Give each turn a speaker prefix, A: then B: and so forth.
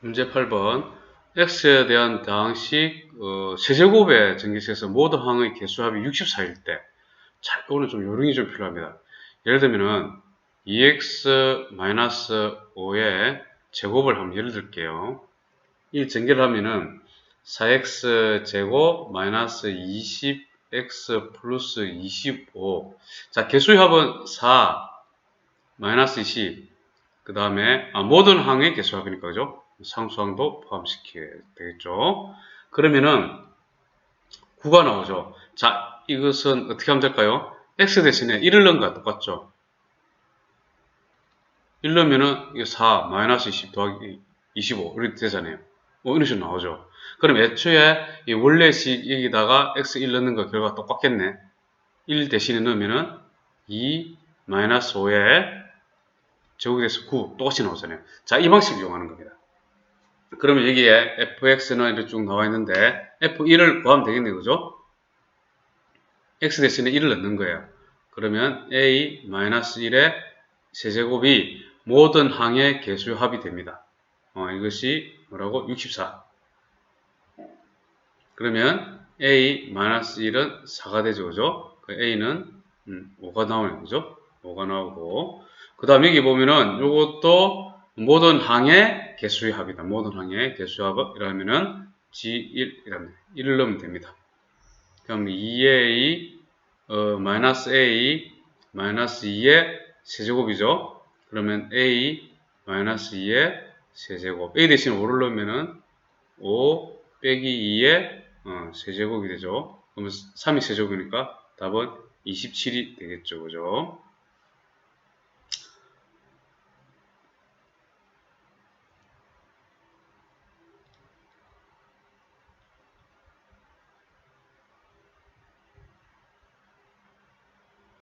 A: 문제 8번 x에 대한 다항식 어, 세제곱의 전기식에서 모든 항의 개수합이 64일 때 자, 이거는 좀 요령이 좀 필요합니다. 예를 들면은 2x-5의 제곱을 한번 예를 들게요. 이 전개를 하면은 4x 제곱 마이너스 20x 플러스 25. 자, 개수의 합은 4 마이너스 20. 그 다음에 아, 모든 항의 개수합이니까 그죠? 상수항도 포함시켜야 되겠죠. 그러면은 9가 나오죠. 자, 이것은 어떻게 하면 될까요? x 대신에 1을 넣은 거와 똑같죠. 1 넣으면은 이게 4 마이너스 20 더하기 25 이렇게 되잖아요. 뭐 이런 식으로 나오죠. 그럼 애초에 이 원래식 여기다가 x 1 넣는 거 결과 똑같겠네. 1 대신에 넣으면은 2 마이너스 5에 제곱이 돼서 9 똑같이 나오잖아요. 자, 이 방식을 이용하는 겁니다. 그러면 여기에 fx는 이렇게 쭉 나와 있는데 f1을 구하면 되겠네 그죠? x 대신에 1을 넣는 거예요. 그러면 a-1의 세제곱이 모든 항의 개수의 합이 됩니다. 어, 이것이 뭐라고? 64. 그러면 a-1은 4가 되죠. 그죠? 그 a는 음, 5가 나오는 거죠. 5가 나오고 그 다음 여기 보면은 이것도 모든 항의 개수의 합이다. 모든 항의 개수의 합이라면은 G1 이라면 1을 넣으면 됩니다. 그럼 2A 어, 마이너스 A 마이너스 2의 세제곱이죠. 그러면 A 마이너스 2의 세제곱 A 대신 5를 넣으면은 5 빼기 2의 어, 세제곱이 되죠. 그러면 3이 세제곱이니까 답은 27이 되겠죠. 그죠?